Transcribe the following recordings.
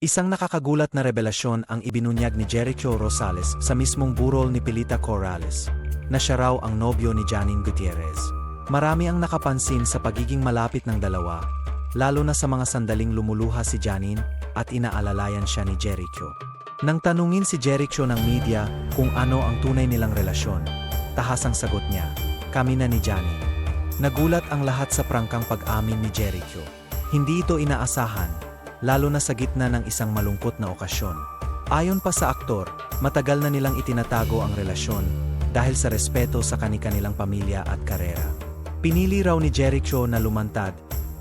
Isang nakakagulat na revelasyon ang ibinunyag ni Jericho Rosales sa mismong burol ni Pilita Corrales, na siya raw ang nobyo ni Janine Gutierrez. Marami ang nakapansin sa pagiging malapit ng dalawa, lalo na sa mga sandaling lumuluha si Janine at inaalalayan siya ni Jericho. Nang tanungin si Jericho ng media kung ano ang tunay nilang relasyon, tahasang sagot niya, kami na ni Janine. Nagulat ang lahat sa prangkang pag-amin ni Jericho. Hindi ito inaasahan, lalo na sa gitna ng isang malungkot na okasyon. Ayon pa sa aktor, matagal na nilang itinatago ang relasyon dahil sa respeto sa kani-kanilang pamilya at karera. Pinili raw ni Jericho na lumantad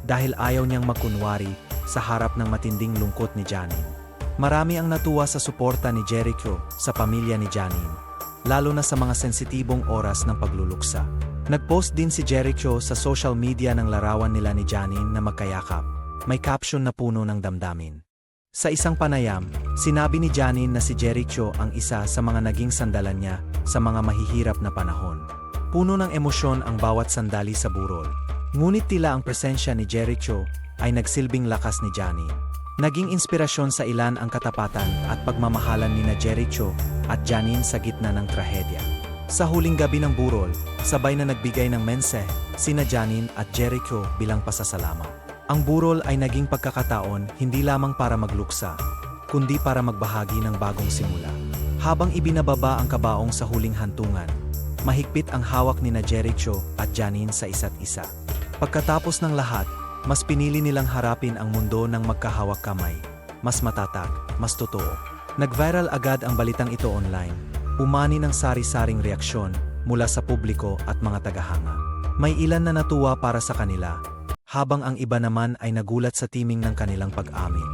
dahil ayaw niyang magkunwari sa harap ng matinding lungkot ni Janine. Marami ang natuwa sa suporta ni Jericho sa pamilya ni Janine, lalo na sa mga sensitibong oras ng pagluluksa. Nagpost din si Jericho sa social media ng larawan nila ni Janine na magkayakap. May caption na puno ng damdamin. Sa isang panayam, sinabi ni Janine na si Jericho ang isa sa mga naging sandalan niya sa mga mahihirap na panahon. Puno ng emosyon ang bawat sandali sa burol. Ngunit tila ang presensya ni Jericho ay nagsilbing lakas ni Janine. Naging inspirasyon sa ilan ang katapatan at pagmamahalan ni na Jericho at Janine sa gitna ng trahedya. Sa huling gabi ng burol, sabay na nagbigay ng mense sina Janine at Jericho bilang pasasalamat. Ang burol ay naging pagkakataon hindi lamang para magluksa, kundi para magbahagi ng bagong simula. Habang ibinababa ang kabaong sa huling hantungan, mahigpit ang hawak ni na Jericho at Janine sa isa't isa. Pagkatapos ng lahat, mas pinili nilang harapin ang mundo ng magkahawak kamay. Mas matatag, mas totoo. Nag-viral agad ang balitang ito online. Umani ng sari-saring reaksyon mula sa publiko at mga tagahanga. May ilan na natuwa para sa kanila, habang ang iba naman ay nagulat sa timing ng kanilang pag-amin.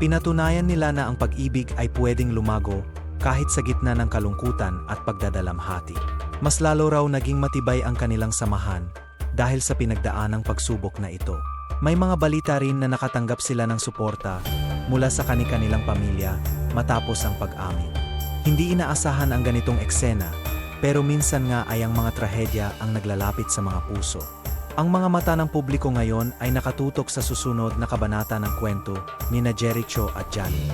Pinatunayan nila na ang pag-ibig ay pwedeng lumago kahit sa gitna ng kalungkutan at pagdadalamhati. Mas lalo raw naging matibay ang kanilang samahan dahil sa pinagdaanang pagsubok na ito. May mga balita rin na nakatanggap sila ng suporta mula sa kani-kanilang pamilya matapos ang pag-amin. Hindi inaasahan ang ganitong eksena, pero minsan nga ay ang mga trahedya ang naglalapit sa mga puso. Ang mga mata ng publiko ngayon ay nakatutok sa susunod na kabanata ng kwento ni na Jericho at Johnny.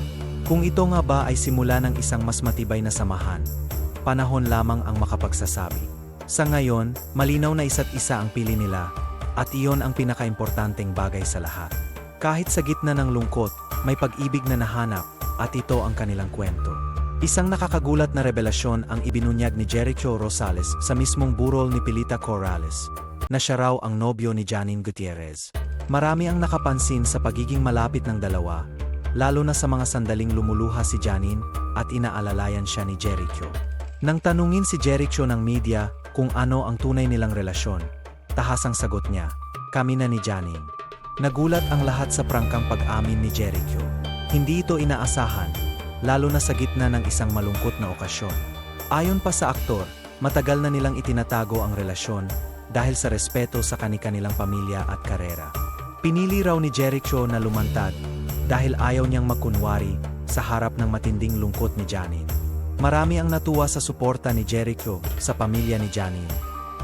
Kung ito nga ba ay simula ng isang mas matibay na samahan, panahon lamang ang makapagsasabi. Sa ngayon, malinaw na isa't isa ang pili nila at iyon ang pinakaimportanteng bagay sa lahat. Kahit sa gitna ng lungkot, may pag-ibig na nahanap at ito ang kanilang kwento. Isang nakakagulat na revelasyon ang ibinunyag ni Jericho Rosales sa mismong burol ni Pilita Corrales, na siya raw ang nobyo ni Janine Gutierrez. Marami ang nakapansin sa pagiging malapit ng dalawa, lalo na sa mga sandaling lumuluha si Janine at inaalalayan siya ni Jericho. Nang tanungin si Jericho ng media kung ano ang tunay nilang relasyon, tahasang sagot niya, kami na ni Janine. Nagulat ang lahat sa prangkang pag-amin ni Jericho. Hindi ito inaasahan, lalo na sa gitna ng isang malungkot na okasyon. Ayon pa sa aktor, matagal na nilang itinatago ang relasyon dahil sa respeto sa kani-kanilang pamilya at karera. Pinili raw ni Jericho na lumantad dahil ayaw niyang magkunwari sa harap ng matinding lungkot ni Janine. Marami ang natuwa sa suporta ni Jericho sa pamilya ni Janine,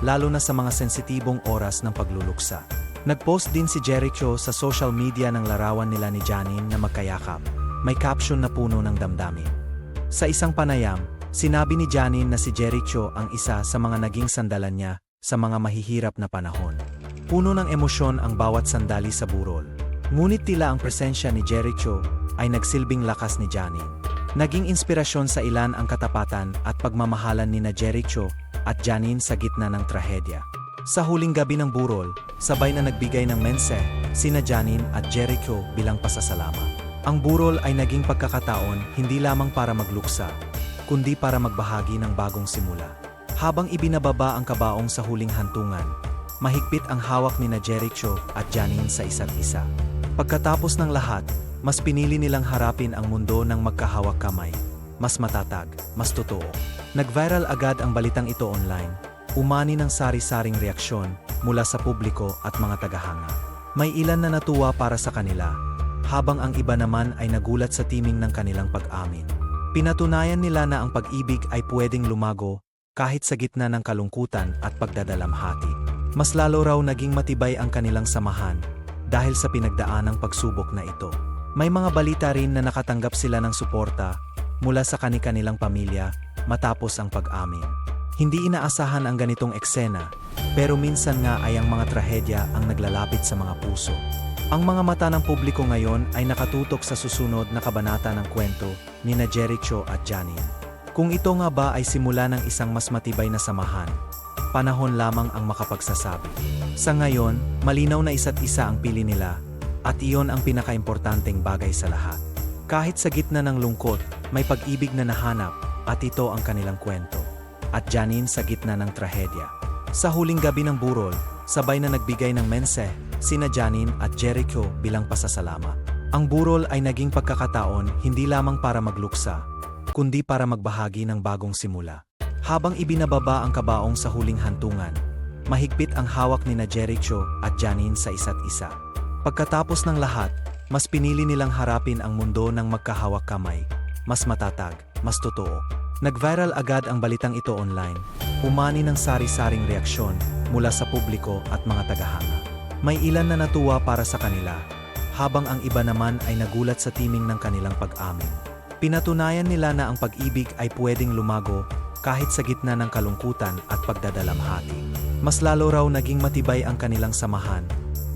lalo na sa mga sensitibong oras ng pagluluksa. Nagpost din si Jericho sa social media ng larawan nila ni Janine na magkayakap. May caption na puno ng damdamin. Sa isang panayam, sinabi ni Janine na si Jericho ang isa sa mga naging sandalan niya sa mga mahihirap na panahon. Puno ng emosyon ang bawat sandali sa burol. Ngunit tila ang presensya ni Jericho ay nagsilbing lakas ni Janine. Naging inspirasyon sa ilan ang katapatan at pagmamahalan ni na Jericho at Janine sa gitna ng trahedya. Sa huling gabi ng burol, sabay na nagbigay ng mense sina Janine at Jericho bilang pasasalamat. Ang burol ay naging pagkakataon hindi lamang para magluksa, kundi para magbahagi ng bagong simula. Habang ibinababa ang kabaong sa huling hantungan, mahigpit ang hawak ni na Jericho at Janine sa isa't isa. Pagkatapos ng lahat, mas pinili nilang harapin ang mundo ng magkahawak kamay. Mas matatag, mas totoo. Nag-viral agad ang balitang ito online. Umani ng sari-saring reaksyon mula sa publiko at mga tagahanga. May ilan na natuwa para sa kanila, habang ang iba naman ay nagulat sa timing ng kanilang pag-amin. Pinatunayan nila na ang pag-ibig ay pwedeng lumago kahit sa gitna ng kalungkutan at pagdadalamhati. Mas lalo raw naging matibay ang kanilang samahan dahil sa pinagdaanang pagsubok na ito. May mga balita rin na nakatanggap sila ng suporta mula sa kani-kanilang pamilya matapos ang pag-amin. Hindi inaasahan ang ganitong eksena, pero minsan nga ay ang mga trahedya ang naglalapit sa mga puso. Ang mga mata ng publiko ngayon ay nakatutok sa susunod na kabanata ng kwento ni na Jericho at Janine. Kung ito nga ba ay simula ng isang mas matibay na samahan, panahon lamang ang makapagsasabi. Sa ngayon, malinaw na isa't isa ang pili nila, at iyon ang pinakaimportanteng bagay sa lahat. Kahit sa gitna ng lungkot, may pag-ibig na nahanap, at ito ang kanilang kwento. At Janine sa gitna ng trahedya. Sa huling gabi ng burol, sabay na nagbigay ng mense, sina Janine at Jericho bilang pasasalamat. Ang burol ay naging pagkakataon hindi lamang para magluksa, kundi para magbahagi ng bagong simula. Habang ibinababa ang kabaong sa huling hantungan, mahigpit ang hawak ni na Jericho at Janine sa isa't isa. Pagkatapos ng lahat, mas pinili nilang harapin ang mundo ng magkahawak kamay, mas matatag, mas totoo. Nag-viral agad ang balitang ito online, umani ng sari-saring reaksyon mula sa publiko at mga tagahanga. May ilan na natuwa para sa kanila, habang ang iba naman ay nagulat sa timing ng kanilang pag-amin. Pinatunayan nila na ang pag-ibig ay pwedeng lumago kahit sa gitna ng kalungkutan at pagdadalamhati. Mas lalo raw naging matibay ang kanilang samahan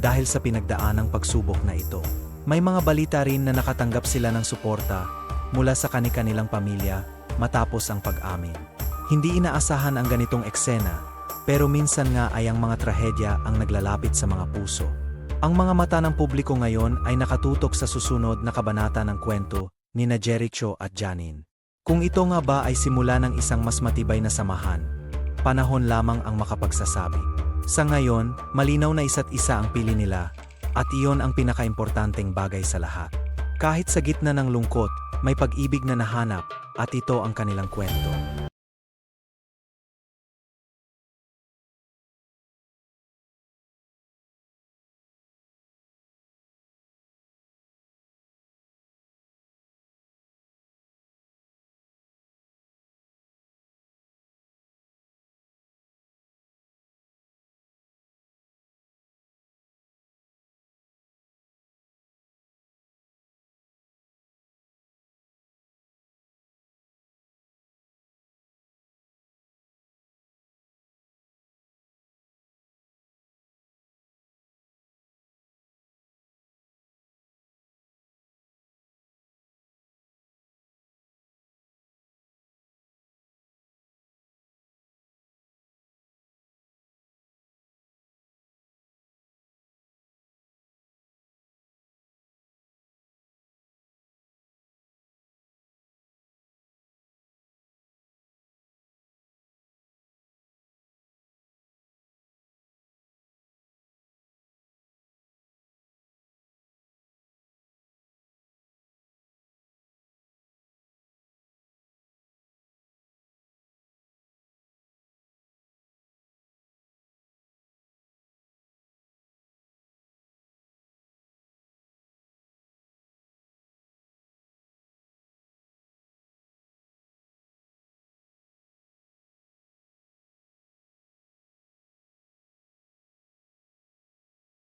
dahil sa pinagdaanang pagsubok na ito. May mga balita rin na nakatanggap sila ng suporta mula sa kani-kanilang pamilya matapos ang pag-amin. Hindi inaasahan ang ganitong eksena, pero minsan nga ay ang mga trahedya ang naglalapit sa mga puso. Ang mga mata ng publiko ngayon ay nakatutok sa susunod na kabanata ng kwento ni na Jericho at Janine. Kung ito nga ba ay simula ng isang mas matibay na samahan, panahon lamang ang makapagsasabi. Sa ngayon, malinaw na isa't isa ang pili nila, at iyon ang pinakaimportanteng bagay sa lahat. Kahit sa gitna ng lungkot, may pag-ibig na nahanap, at ito ang kanilang kwento.